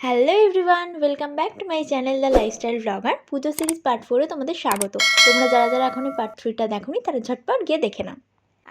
Hello everyone welcome back to my channel the lifestyle blogger Puja series part ফোরে তোমাদের স্বাগত। তোমরা যারা যারা এখনই পার্ট থ্রিটা দেখোনি, তারা ঝটপট গিয়ে দেখে নাও।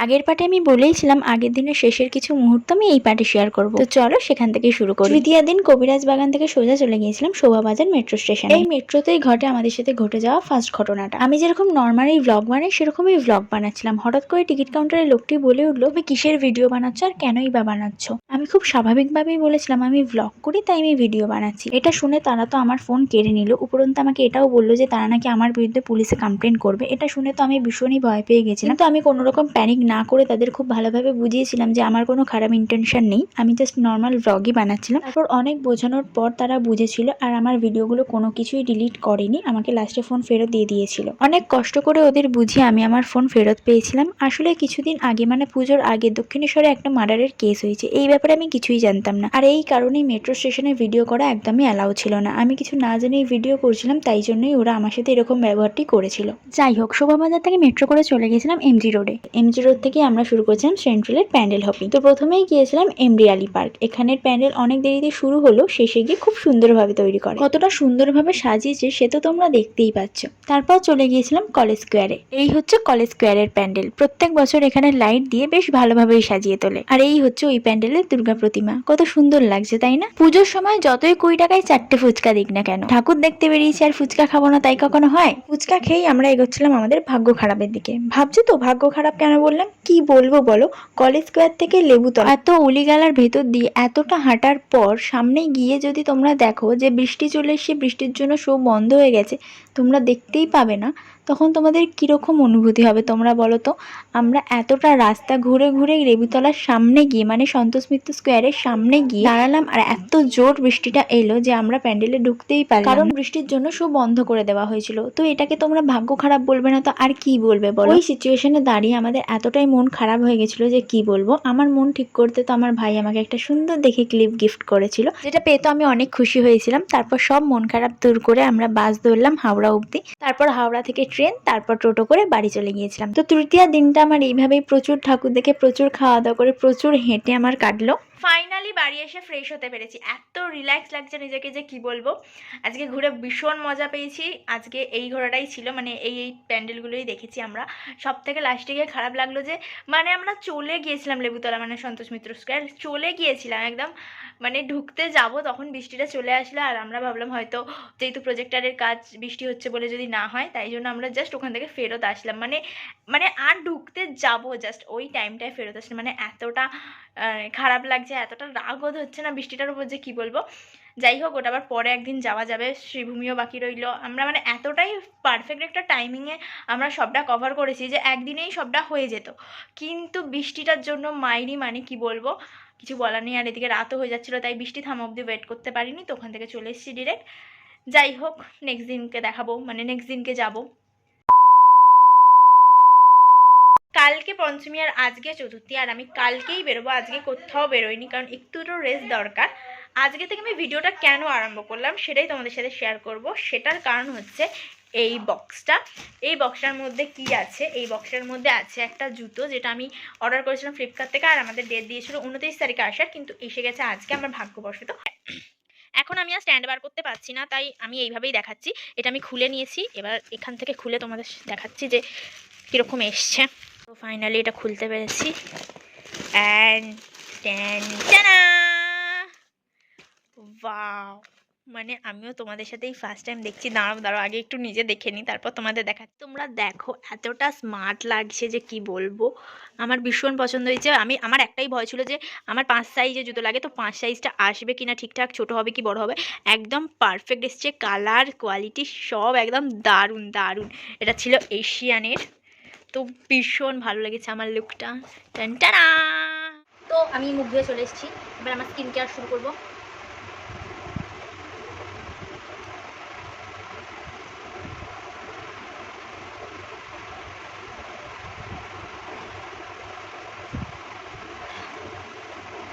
আগের পার্টে আমি বলেইছিলাম আগের দিনের শেষের কিছু মুহূর্ত আমি এই পার্টে শেয়ার করব। তো চলো সেখান থেকেই শুরু করি। তৃতীয় দিন কবিরাজ বাগান থেকে সোজা চলে গিয়েছিলাম শোভাবাজার মেট্রো স্টেশন। এই মেট্রোতেই ঘটে আমাদের সাথে ঘটে যাওয়া ফার্স্ট ঘটনাটা। আমি যেরকম নর্মালি ব্লগ বানাই সেরকমই ব্লগ বানাচ্ছিলাম। হঠাৎ করে টিকিট কাউন্টারের লোকটি বলে উঠল তুমি কিসের ভিডিও বানাচ্ছ আর কেনই বা বানাচ্ছ? আমি খুব স্বাভাবিকভাবেই বলেছিলাম আমি ব্লগ করি তাই আমি ভিডিও বানাচ্ছি। এটা শুনে তারা তো আমার ফোন কেড়ে নিল। উপরন্তু আমাকে এটাও বলল যে তারা নাকি আমার বিরুদ্ধে পুলিশে কমপ্লেন করবে। এটা শুনে তো আমি ভীষণই ভয় পেয়ে গেছিলাম। তো আমি কোনো রকম প্যানিক না করে তাদের খুব ভালোভাবে বুঝিয়েছিলাম যে আমার কোনো খারাপ ইন্টেনশন নেই। আমি জাস্ট নর্মাল ব্লগই বানাচ্ছিলাম। তারপর অনেক বোঝানোর পর তারা বুঝেছিল আর আমার ভিডিওগুলো কোনো কিছুই ডিলিট করেনি, আমাকে লাস্টে ফোন ফেরত দিয়ে দিয়েছিল। অনেক কষ্ট করে ওদের বুঝিয়ে আমি আমার ফোন ফেরত পেয়েছিলাম। আসলে কিছুদিন আগে মানে পুজোর আগে দক্ষিণেশ্বরে একটা মার্ডারের কেস হয়েছে। এই ব্যাপারে আমি কিছুই জানতাম না। আর এই কারণেই মেট্রো স্টেশনে ভিডিও করা একদমই অ্যালাউ ছিল না। আমি কিছু না জেনেই ভিডিও করছিলাম, তাই জন্যই ওরা আমার সাথে এরকম ব্যবহারটি করেছিল। যাই হোক, শোভাবাজার থেকে মেট্রো করে চলে গেছিলাম এমজি রোডে এমজি রোড থেকে আমরা শুরু করেছিলাম সেন্ট্রালের প্যান্ডেল হপিং। তো প্রথমেই গিয়েছিলাম এমরিয়ালি পার্ক। এখানের প্যান্ডেল অনেক দেরিতে শুরু হলো, শেষে গিয়ে খুব সুন্দরভাবে তৈরি করে। কতটা সুন্দরভাবে সাজিয়েছে সে তো তোমরা দেখতেই পাচ্ছ। তারপর চলে গিয়েছিলাম কলেজ স্কোয়ারে। এই হচ্ছে কলেজ স্কোয়ারের প্যান্ডেল। প্রত্যেক বছর এখানে লাইট দিয়ে বেশ ভালোভাবেই সাজিয়ে তোলে। আর এই হচ্ছে ওই প্যান্ডেলের দুর্গা প্রতিমা। কত সুন্দর লাগছে, তাই না? পুজোর সময় যতই কুড়ি টাকায় চারটে ফুচকা দিক না কেন, ঠাকুর দেখতে বেরিয়েছি আর ফুচকা খাব না, তাই কখনো হয়? ফুচকা খেয়েই আমরা এগোচ্ছিলাম আমাদের ভাগ্য খারাপের দিকে। ভাবছ তো ভাগ্য খারাপ কেন বললাম কি বলব বলো? কলেজ স্কোয়ার থেকে লেবুতলা। এত অলিগালার ভেতর দিয়ে এতটা হাঁটার পর সামনে গিয়ে যদি তোমরা দেখো যে বৃষ্টি চলে এসে বৃষ্টির জন্য শো বন্ধ হয়ে গেছে, তোমরা দেখতেই পাবে না। তখন তোমাদের কীরকম অনুভূতি হবে তোমরা বলো তো? আমরা এতটা রাস্তা ঘুরে ঘুরে লেবুতলার সামনে গিয়ে মানে সন্তোষ মিত্র স্কোয়ারের সামনে গিয়ে দাঁড়ালাম আর এত জোর বৃষ্টিটা এলো যে আমরা প্যান্ডেলে ঢুকতেই পারি কারণ বৃষ্টির জন্য শো বন্ধ করে দেওয়া হয়েছিল। তো এটাকে তোমরা ভাগ্য খারাপ বলবে না তো আর কি বলবে বলো? ওই সিচুয়েশনে দাঁড়িয়ে আমাদের এতটাই মন খারাপ হয়ে গেছিল যে কি বলব? আমার মন ঠিক করতে তো আমার ভাই আমাকে একটা সুন্দর দেখে ক্লিপ গিফট করেছিল। যেটা পেয়ে তো আমি অনেক খুশি হয়েছিলাম। তারপর সব মন খারাপ দূর করে আমরা বাস ধরলাম হাওড়া অবধি। তারপর হাওড়া থেকে ট্রেন তারপর টোটো করে বাড়ি চলে গিয়েছিলাম। তো তৃতীয় দিনটা আমার এইভাবেই প্রচুর ঠাকুর দেখে প্রচুর খাওয়া দাওয়া করে প্রচুর হেঁটে আমার কাটলো। ফাইনালি বাড়ি এসে ফ্রেশ হতে পেরেছি। এত রিল্যাক্স লাগছে নিজেকে যে কি বলব? আজকে ঘুরে ভীষণ মজা পেয়েছি। আজকে এই ঘোরাটাই ছিল মানে এই এই প্যান্ডেলগুলোই দেখেছি আমরা। সব থেকে লাস্টে গিয়ে খারাপ লাগল যে মানে আমরা চলে গিয়েছিলাম লেবুতলা মানে সন্তোষ মিত্র স্কোয়ার চলে গিয়েছিলাম একদম। মানে ঢুকতে যাব তখন বৃষ্টিটা চলে আসলো আর আমরা ভাবলাম হয়তো যেহেতু প্রজেক্টারের কাজ বৃষ্টি হচ্ছে বলে যদি না হয়, তাই জন্য আমরা জাস্ট ওখান থেকে ফেরত আসলাম। মানে মানে আর ঢুকতে যাব জাস্ট ওই টাইমটায় ফেরত আসলাম। মানে এতটা খারাপ লাগছে, এতটা রাগও হচ্ছে না বৃষ্টিটার উপর যে কী বলব। যাই হোক, ওটা আবার পরে একদিন যাওয়া যাবে, শ্রীভূমিও বাকি রইল। আমরা মানে এতটাই পারফেক্ট একটা টাইমিংয়ে আমরা সবটা কভার করেছি যে একদিনেই সবটা হয়ে যেত। কিন্তু বৃষ্টিটার জন্য মাইরি মানে কি বলব? কিছু বলার নেই, আর এদিকে রাতও হয়ে যাচ্ছিল, তাই বৃষ্টি থামা অবধি ওয়েট করতে পারিনি, তো ওখান থেকে চলে এসেছি ডিরেক্ট যাই হোক নেক্সট দিনকে দেখাবো মানে নেক্সট দিনকে যাব। কালকে পঞ্চমী আর আজকে চতুর্থী, আর আমি কালকেই বেরোবো, আজকে কোথাও বেরোয়নি কারণ একটু রেস্ট দরকার। আজকে থেকে আমি ভিডিওটা কেন আরম্ভ করলাম, সেটাই তোমাদের সাথে শেয়ার করব। সেটার কারণ হচ্ছে এই বক্সটা এই বক্সটার মধ্যে কি আছে? এই বক্সটার মধ্যে আছে একটা জুতো যেটা আমি অর্ডার করেছিলাম ফ্লিপকার্ট থেকে আর আমাদের ডেট দিয়েছিল উনত্রিশ তারিখে আসার, কিন্তু এসে গেছে আজকে আমার ভাগ্যবশত। এখন আমি আর স্ট্যান্ড বার করতে পারছি না, তাই আমি এইভাবেই দেখাচ্ছি। এটা আমি খুলে নিয়েছি, এবার এখান থেকে খুলে তোমাদের দেখাচ্ছি যে কীরকম এসছে। তো ফাইনালি এটা খুলতে পেরেছি। অ্যান্ড ওয়াও মানে আমিও তোমাদের সাথেই ফার্স্ট টাইম দেখছি। দাঁড়াও দাঁড়াও, আগে একটু নিজে দেখে নিই, তারপর তোমাদের দেখাচ্ছি। তোমরা দেখো, এতটা স্মার্ট লাগছে যে কি বলব? আমার ভীষণ পছন্দ হয়েছে। আমি, আমার একটাই ভয় ছিল যে আমার পাঁচ সাইজে জুতো লাগে, তো পাঁচ সাইজটা আসবে কিনা ঠিকঠাক, ছোট হবে কি, বড় হবে? একদম পারফেক্ট এসছে কালার কোয়ালিটি সব একদম দারুণ দারুণ। এটা ছিল এশিয়ানের। তো ভীষণ ভালো লেগেছে আমার লুকটা টানা তো আমি মুখ ধুয়ে চলে এসেছি। এবার আমার স্কিন কেয়ার শুরু করব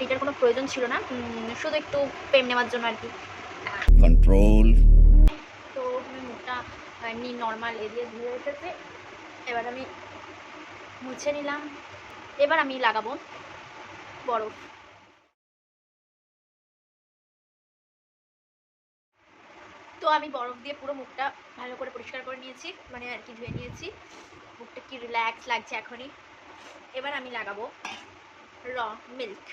এটার কোনো প্রয়োজন ছিল না। শুধু একটু প্রেম নেওয়ার জন্য আর কি। Control. তো আমি মুখটা এমনি নর্মাল এরিয়া ধুয়ে এসেছে এবার আমি মুছে নিলাম। এবার আমি লাগাবো বরফ। তো আমি বরফ দিয়ে পুরো মুখটা ভালো করে পরিষ্কার করে নিয়েছি মানে আর কি ধুয়ে নিয়েছি। মুখটা কি রিল্যাক্স লাগছে এখনই। এবার আমি লাগাবো র মিল্ক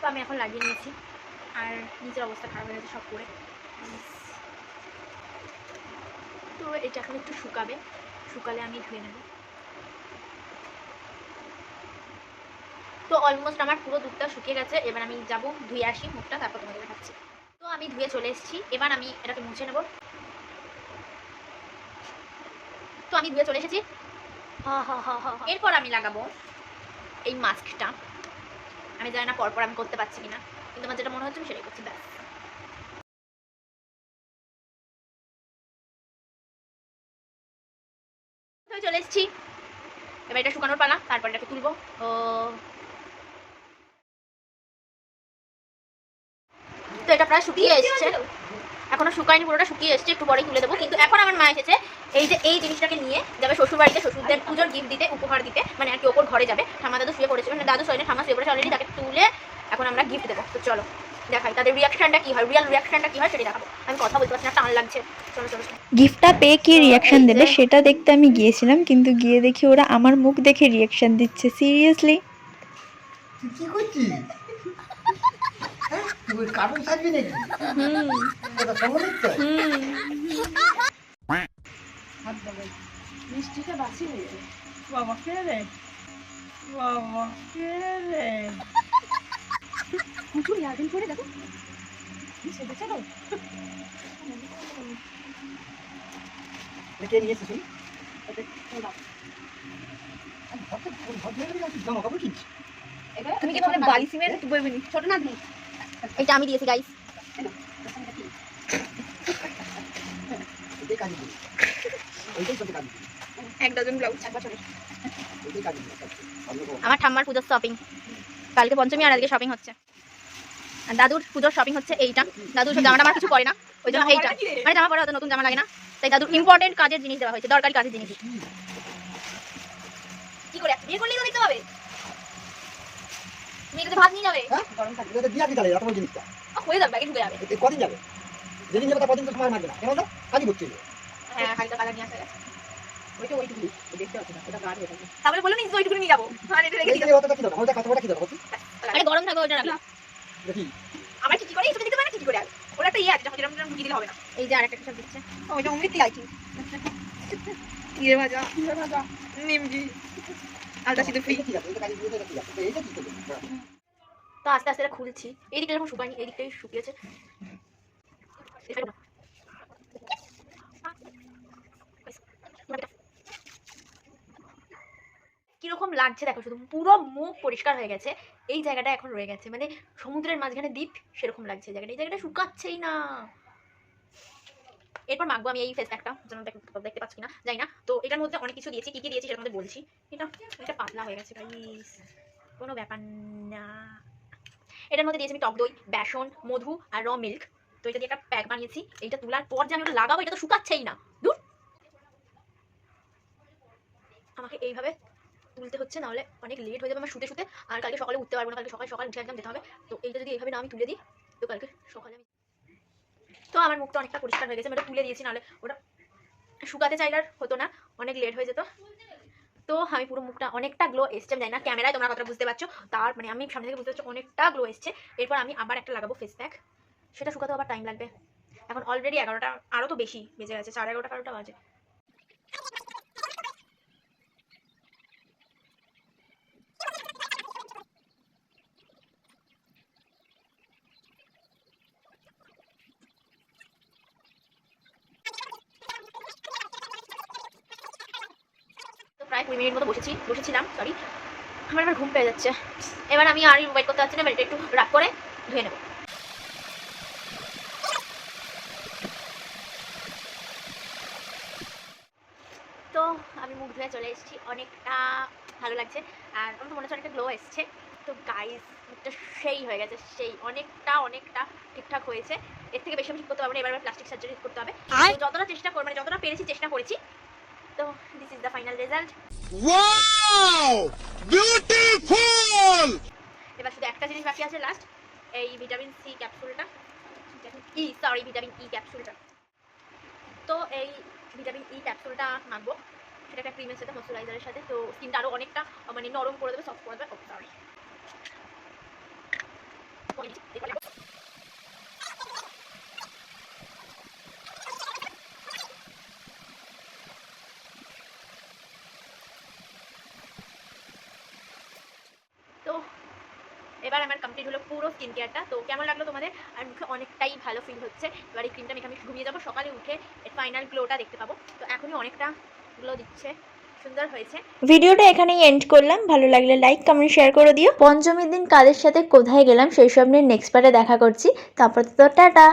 তো আমি এখন লাগিয়ে নিয়েছি। আর নিজের অবস্থা খারাপ হয়ে গেছে সব করে। তো এটা এখন একটু শুকাবে। শুকালে আমি ধুয়ে নেব। তো অলমোস্ট আমার পুরো দুধটা শুকিয়ে গেছে। এবার আমি যাব, ধুয়ে আসি মুখটা, তারপর তোমাদের দেখাচ্ছি। তো আমি ধুয়ে চলে এসেছি। এবার আমি এটাকে মুছে নেব। তো আমি ধুয়ে চলে এসেছি। হ হ হ এরপর আমি লাগাবো এই মাস্কটা আমি জানি না পরপর আমি করতে পারছি কিনা কিন্তু আমার যেটা মনে হচ্ছে আমি সেটাই করছি ব্যাস। চলে এসেছি। এবার এটা শুকানোর পালা তারপর এটাকে তুলবো। ও। তো এটা প্রায় শুকিয়ে এসেছে। এখনও শুকায়নি পুরোটা শুকিয়ে এসেছে একটু পরে তুলে দেবো। কিন্তু এখন আমার মা এসেছে এই যে এই জিনিসটাকে নিয়ে যাবে শ্বশুর বাড়িতে শ্বশুরদের পুজোর গিফট দিতে উপহার দিতে মানে আর কি ওপর ঘরে যাবে। ঠামা দাদু শুয়ে পড়েছে মানে দাদু শোয়নি ঠাম্মা শুয়ে পড়েছে অলরেডি তাকে তুলে এখন আমরা গিফট দেবো। তো চলো দেখাই তাদের রিয়াকশনটা কি হয় রিয়াল রিয়াকশনটা কি হয় সেটা দেখাবো। আমি কথা বলতে পারছি না টান লাগছে। চলো চলো চলো। গিফটটা পেয়ে কি রিয়াকশন দিলে সেটা দেখতে আমি গিয়েছিলাম কিন্তু গিয়ে দেখি ওরা আমার মুখ দেখে রিয়াকশন দিচ্ছে সিরিয়াসলি কি করছিস? তুই কার্টুন সাজবি নাকি? এটা সঙ্গ মিষ্টিটা বাসি হয়েছে বাবা কে রে? বাবা কে রে? প্রচুর ইয়ার্ডিং করে দেখো। সেটা চলো কে নিয়ে এসেছিস জামা কাপড় কিনছিস তুমি কি বালি বইবনি ছোট না? দিই এটা আমি দিয়েছি গাইস এক ডজন ব্লাউজ আমার ঠাম্মার পুজোর শপিং কালকে পঞ্চমী আর আজকে শপিং হচ্ছে। আর দাদুর পুজোর শপিং হচ্ছে এইটা। দাদুর সব জামাটা আমার কিছু পরে না। ওই জন্য এইটা। মানে জামা পরে নতুন জামা লাগে না। তাই দাদুর ইম্পর্টেন্ট কাজের জিনিস দেওয়া হয়েছে। দরকারি কাজের জিনিস। কি করে? বিয়ে করলেই তো দিতে হবে ভাত নিয়ে যাবে। হ্যাঁ? এটা তো দিয়ে আসবি এত বড় জিনিসটা। হয়ে যাবে ব্যাগে ঢুকে যাবে। কদিন যাবে? যেদিন যাবে তার কদিন তো সময় লাগবে না। কেন না কাজই করতে হবে। হ্যাঁ খালিটা কালার নিয়ে আসা গেছে ওইটা ওইটুকু দেখতে পাচ্ছি না ওটা গাঢ় হয়ে থাকে। তারপরে বলল নিজ ওইটুকুনি নিয়ে যাব। আর এটা রেখে কি ওটা কতটা কি দেবো বলছি আরে গরম থাকবে ওটা দেখি আমার কি করে এইসব দিতে পারে না কি করে ওটা একটা ইয়ে আছে যখন যেরকম যেরকম ঢুকিয়ে দিলে হবে না। এই যে আরেকটা সব দিচ্ছে। ওইটা অমৃতি আইছি ইয়ে ভাজা। ইয়ে ভাজা। নিমকি। ফ্রি। করবে তো আস্তে আস্তে এটা খুলছি। এই দিকটা যখন শুকায়নি এই দিকটাই শুকিয়েছে। কীরকম লাগছে দেখো শুধু পুরো মুখ পরিষ্কার হয়ে গেছে। এই জায়গাটা এখন রয়ে গেছে। মানে সমুদ্রের মাঝখানে দ্বীপ সেরকম লাগছে এই জায়গাটা। এই জায়গাটা শুকাচ্ছেই না। এরপর মাখবো আমি এই ফেস প্যাকটা যেন দেখতে পাচ্ছি না জানি না। তো এটার মধ্যে অনেক কিছু দিয়েছি, কি কি দিয়েছি সেটার মধ্যে বলছি। এটা এটা পাতলা হয়ে গেছে গাইস কোনো ব্যাপার না। এটার মধ্যে দিয়েছি আমি টক দই, বেসন, মধু আর র মিল্ক তো এটা দিয়ে একটা প্যাক বানিয়েছি, এইটা তোলার পর যে আমি ওটা লাগাবো, এটা তো শুকাচ্ছেই না। দূর আমাকে এইভাবে তুলতে হচ্ছে, নাহলে অনেক লেট হয়ে যাবে আমার শুতে শুতে। আর কালকে সকালে উঠতে পারব না, কালকে সকাল সকাল উঠে একদম যেতে হবে। তো এইটা যদি এইভাবে না আমি তুলে দিই, তো কালকে সকালে আমি তো আমার মুখটা অনেকটা পরিষ্কার হয়ে গেছে, আমি ওটা তুলে দিয়েছি, নাহলে ওটা শুকাতে চাইলে আর হতো না, অনেক লেট হয়ে যেত। তো আমি পুরো মুখটা অনেকটা গ্লো এসছে, আমি জানি না ক্যামেরায় তোমরা কথাটা বুঝতে পারছ, তার মানে আমি সামনে থেকে বুঝতে পারছি অনেকটা গ্লো এসছে। এরপর আমি আবার একটা লাগাবো ফেস প্যাক সেটা শুকাতেও আবার টাইম লাগবে। এখন অলরেডি এগারোটা আরও তো বেশি বেজে গেছে, সাড়ে এগারোটা বারোটা বাজে তো প্রায় কুড়ি মিনিট মতো বসেছি বসেছিলাম সরি আমার এবার ঘুম পেয়ে যাচ্ছে। এবার আমি আর ওয়েট করতে পারছি না এবার একটু রাগ করে ধুয়ে নেব। তো আমি মুখ ধুয়ে চলে এসেছি অনেকটা ভালো লাগছে। আর আমার তো মনে হচ্ছে অনেকটা গ্লো এসছে। তো গাইস মুখটা সেই হয়ে গেছে সেই। অনেকটা অনেকটা ঠিকঠাক হয়েছে। এর থেকে বেশি আমি ঠিক করতে পারব না এবার প্লাস্টিক সার্জারি করতে হবে। যতটা চেষ্টা কর মানে যতটা পেরেছি চেষ্টা করেছি তো this is the final result Wow! Beautiful! এবার শুধু একটা জিনিস বাকি আছে লাস্ট এই ভিটামিন সি ক্যাপসুলটা ই সরি ভিটামিন ই ক্যাপসুলটা তো এই ভিটামিন ই ক্যাপসুলটা মাখবো। সেটা একটা ক্রিমের সাথে ময়শ্চারাইজারের সাথে। তো স্কিনটা আরও অনেকটা মানে নরম করে দেবে সফট করে দেবে। সরি তো এবার আমার কমপ্লিট হলো পুরো স্কিন কেয়ারটা তো কেমন লাগল তোমাদের? আর মুখে অনেকটাই ভালো ফিল হচ্ছে। এবার এই ক্রিমটা মেখে আমি ঘুমিয়ে যাব। সকালে উঠে এর ফাইনাল গ্লোটা দেখতে পাবো। তো এখনই অনেকটা গ্লো দিচ্ছে। সুন্দর হয়েছে। ভিডিওটা এখানেই এন্ড করলাম। ভালো লাগলে লাইক কমেন্ট শেয়ার করে দিও। পঞ্চমীর দিন কাদের সাথে কোথায় গেলাম সেই সব নিয়ে নেক্সট পার্টে দেখা করছি। তারপর তো টাটা।